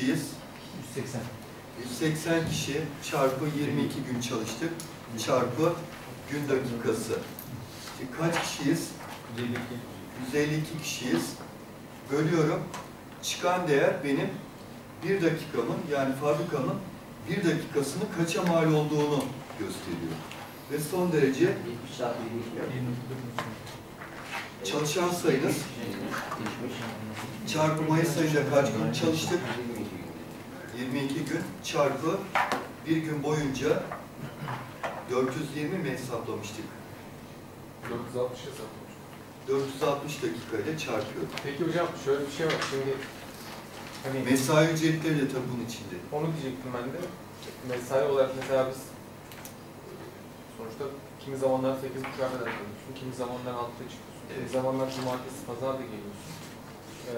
kişiyiz? 180. 180 kişi çarpı 22 gün çalıştık çarpı gün dakikası. Şimdi kaç kişiyiz? 152. 152 kişiyiz. Bölüyorum. Çıkan değer benim bir dakikamın yani fabrikamın bir dakikasının kaça mal olduğunu gösteriyor. Ve son derece 70 çarpı 22. çalışan sayınız çarpı Mayıs ayında kaç gün çalıştık? 22 gün çarpı bir gün boyunca 420 mi hesaplamıştık? 460 hesaplamış. 460 dakikayla çarpıyorum. Peki hocam şöyle bir şey var. Şimdi hani Mesai ücretleri de tabii bunun içinde. onu diyecektim ben de. Mesai olarak mesela biz sonuçta kimi zamanlar 8.30'a kadar kalıyorsun, kimi zamanlar 6'da çıkıyorsun, kimi Evet. zamanlar cumartesi, pazar da geliyorsun. Ee,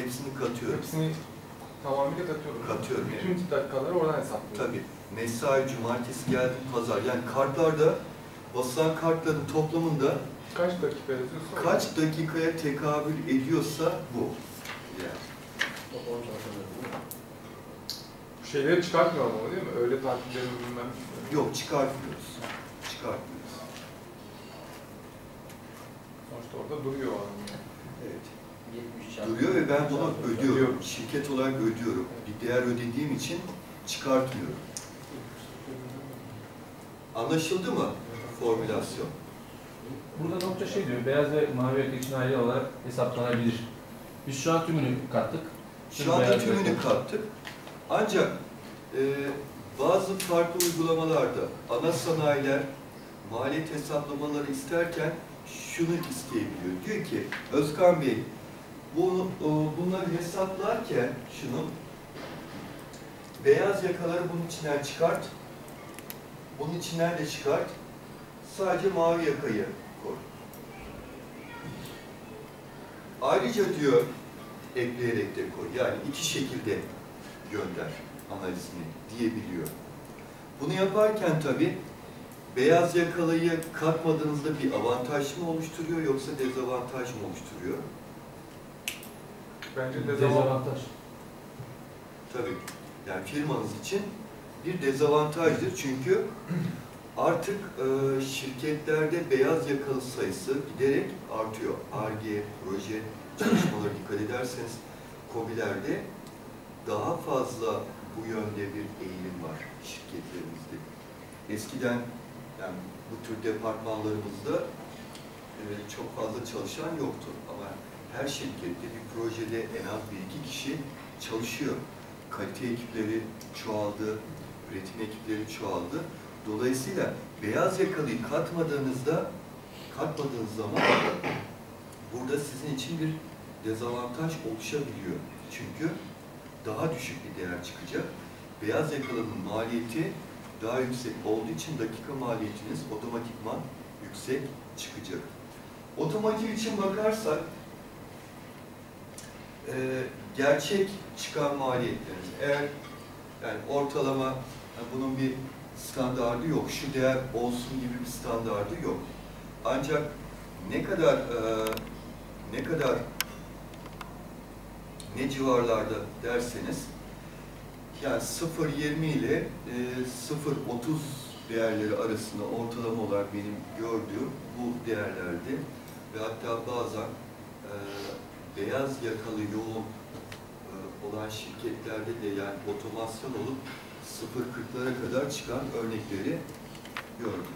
Hepsini katıyorum. hepsini tamamıyla katıyorum. Katıyorum, Bütün dakikaları oradan hesaplıyorum. Tabii. Mesai, cumartesi geldi, pazar. Yani kartlarda basılan kartların toplamında Kaç dakika yazıyorsun? kaç dakikaya tekabül ediyorsa bu. Yani. Bu şeyleri çıkartmıyorum ama değil mi? Öyle takiplerimi bilmem. Yok çıkartmıyoruz. Çıkartmıyoruz. Sonuçta orada duruyor o an. yani. Evet. 70 çarpı Duruyor ve ben bunu ödüyorum. Ödüyorum. Şirket olarak ödüyorum. Bir değer ödediğim için çıkartmıyorum. Anlaşıldı mı formülasyon? Burada nokta şey diyor, beyaz ve mavi yaka için ayrı olarak hesaplanabilir. Biz şu an tümünü kattık. Şu anda tümünü kattık. Ancak e, bazı farklı uygulamalarda ana sanayiler maliyet hesaplamaları isterken şunu isteyebiliyor. Diyor ki Özkan Bey bunu, o, bunları hesaplarken şunu beyaz yakaları bunun içinden çıkart. Bunun içinden de çıkart. Sadece mavi yakayı koy. Ayrıca diyor ekleyerek de koy. Yani iki şekilde gönder analizini diyebiliyor. Bunu yaparken tabii beyaz yakalıyı katmadığınızda bir avantaj mı oluşturuyor yoksa dezavantaj mı oluşturuyor? Bence dezavantaj. Dezavantaj. Tabii. Yani firmanız için bir dezavantajdır. Çünkü artık e, şirketlerde beyaz yakalı sayısı giderek artıyor. ARGE, proje çalışmaları dikkat ederseniz COBİ'lerde daha fazla bu yönde bir eğilim var şirketlerimizde. Eskiden yani bu tür departmanlarımızda e, çok fazla çalışan yoktu ama her şirkette bir projede en az bir iki kişi çalışıyor. Kalite ekipleri çoğaldı, üretim ekipleri çoğaldı. Dolayısıyla beyaz yakalıyı katmadığınızda, katmadığınız zaman burada sizin için bir dezavantaj oluşabiliyor. Çünkü daha düşük bir değer çıkacak. Beyaz yakalının maliyeti daha yüksek olduğu için dakika maliyetiniz otomatikman yüksek çıkacak. Otomotiv için bakarsak e, gerçek çıkan maliyetleriniz eğer yani ortalama yani bunun bir standardı yok. Şu değer olsun gibi bir standardı yok. Ancak ne kadar e, ne kadar ne civarlarda derseniz yani 0.20 ile e, 0.30 değerleri arasında ortalama olarak benim gördüğüm bu değerlerde ve hatta bazen e, beyaz yakalı yoğun e, olan şirketlerde de yani otomasyon olup 0.40'lara kadar çıkan örnekleri gördüm.